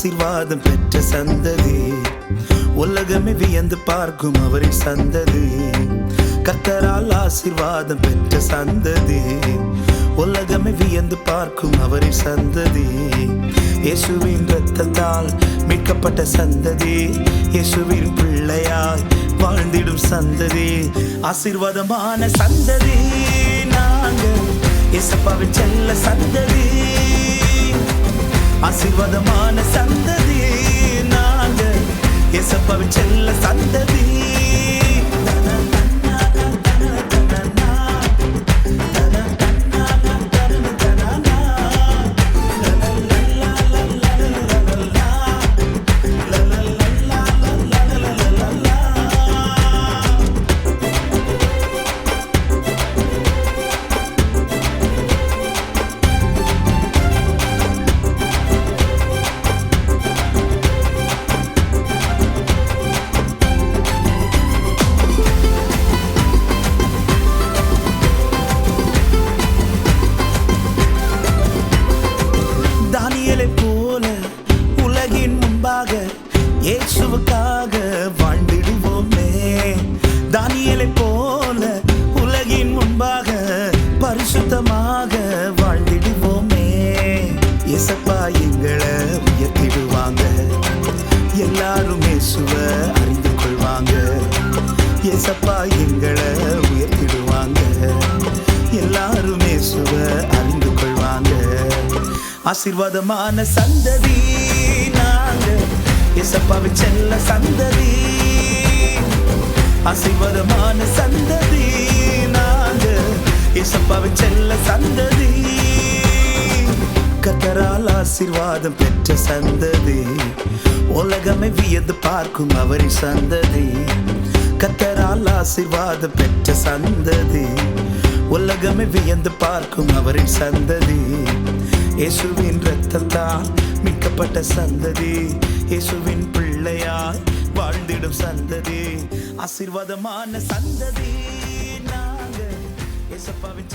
ஆசிர்வாதம் பெற்ற சந்ததி. உலகமே வியந்து பார்க்கும் அவரின் சந்ததி. கத்தரால் ஆசிர்வாதம் பெற்ற சந்ததி. உலகமே வியந்து பார்க்கும் அவரின் சந்ததி. இயேசுவின் ரத்தத்தால் மீட்கப்பட்ட சந்ததி. இயேசுவின் பிள்ளையாய் வாழ்ந்திடும் சந்ததி. ஆசிர்வாதமான சந்ததி. நாங்கள் இயேசப்பாவின் செல்ல சந்ததி. ஆசிர்வாதமான சந்ததி நாங்கள் இயேசப்பாவின் செல்ல சந்ததி இயேசுவுக்காக வாழ்ந்திடுவோமே. தானியலை போல உலகின் முன்பாக பரிசுத்தமாக வாழ்ந்திடுவோமே. இசப்பா எங்களை உயர்த்திடுவாங்க. எல்லாரும் இயேசுவ அறிந்து கொள்வாங்க. இயேசப்பா எங்களை உயர்த்திடுவாங்க. எல்லாரும் இயேசுவ அறிந்து கொள்வாங்க. ஆசீர்வாதமான சந்ததி செல்ல சந்ததி. ஆசீர்வாதமான சந்ததி. நாங்க இயேசப்பாவின் செல்ல சந்ததி. கத்தரால் ஆசிர்வாதம் பெற்ற சந்ததி. உலகமே வியந்து பார்க்கும் அவரின் சந்ததி. கத்தரால் ஆசிர்வாதம் பெற்ற சந்ததி. உலகமே வியந்து பார்க்கும் அவரின் சந்ததி. இயேசுவின் ரத்தத்தால் மீட்கப்பட்ட சந்ததி இயேசுவின் பிள்ளையாய் வாழ்ந்திடும் சந்ததி. ஆசீர்வாதமான சந்ததி நாங்கள். இயேசப்பாவின்